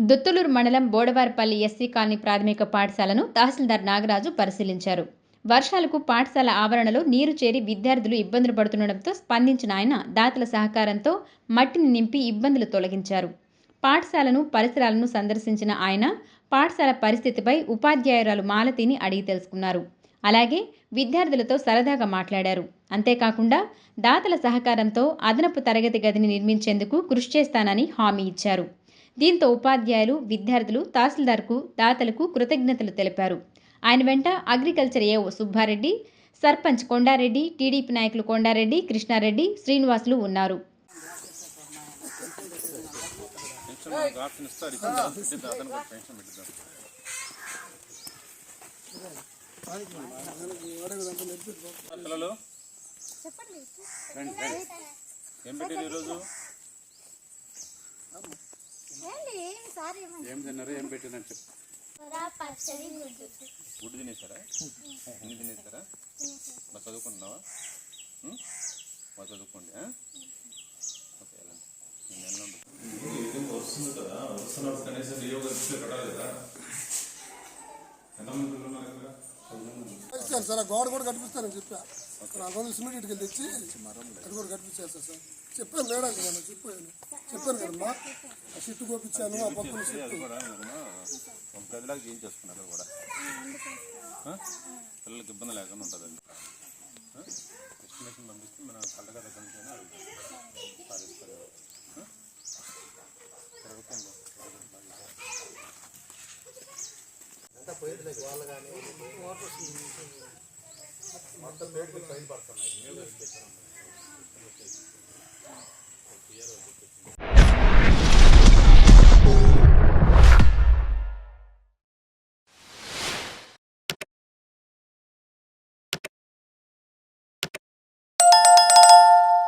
దుత్తులూరు మండలం బోడవారిపల్లి SC colony ప్రాథమిక పాఠశాలను తహసీల్దార్ నాగరాజు పరిశీలించారు. వర్షాలకు పాఠశాల ఆవరణలో నీరు చేరి విద్యార్థులు ఇబ్బందులు పడుతుండటంతో స్పందించిన ఆయన దాతల సహకారంతో మట్టిని నింపి ఇబ్బందులు తొలగించారు. పాఠశాలను పరిసరాలను సందర్శించిన ఆయన పాఠశాల పరిస్థితిపై ఉపాధ్యాయురాలు మాలతిని అడిగి తెలుసుకున్నారు. అలాగే విద్యార్థులతో సరదాగా మాట్లాడారు. అంతేకాకుండా దాతల సహకారంతో అదనపు తరగతి గదిని నిర్మించేందుకు కృషి చేస్తానని హామీ ఇచ్చారు. దీంతో ఉపాధ్యాయులు విద్యార్థులు తహసీల్దార్కు దాతలకు కృతజ్ఞతలు తెలిపారు. ఆయన వెంట agriculture AO Subbareddy sarpanch Kondareddy TDP నాయకులు కొండారెడ్డి కృష్ణారెడ్డి శ్రీనివాసులు ఉన్నారు. పిల్లలు ఏం పెట్టారు ఈరోజు? ఏం తిన్నారు? ఏం పెట్టిందని చెప్పు. పచ్చడి గుడ్డు. గుడ్డు తినేసారా? ఎన్ని తినేసారా? బాగా చదువుకుంటున్నావా? బాగా చదువుకోండి ఆ? ఓకే వెళ్ళండి. నేను వస్తుంది కదా వస్తున్నప్పుడు కనీసం కలిసి పెట్టాలి కదా. ఎంతమంది ఇచ్చాను సార్. ఆ గోడ కూడా కట్టిపిస్తానని చెప్పా. నాలుగు రోజులు సిమెంట్ ఇటుకలు తెచ్చి అది కూడా కట్టిపించేస్తా సార్ చెప్పాను మేడానికి మనం చెప్పాను. చెప్పాను కదమ్మా. ఆ షిట్టు కోపించాను ఆ పక్కన గదిలాగా చేయించేసుకున్నారు కూడా. ఆ? పిల్లలకి ఇబ్బంది లేకుండా ఉంటుంది అది ఎస్టిమేషన్ పంపిస్తే మన కళ్ళ దగ్గర మొత్తం మేడికి పైన పడుతున్నాయి.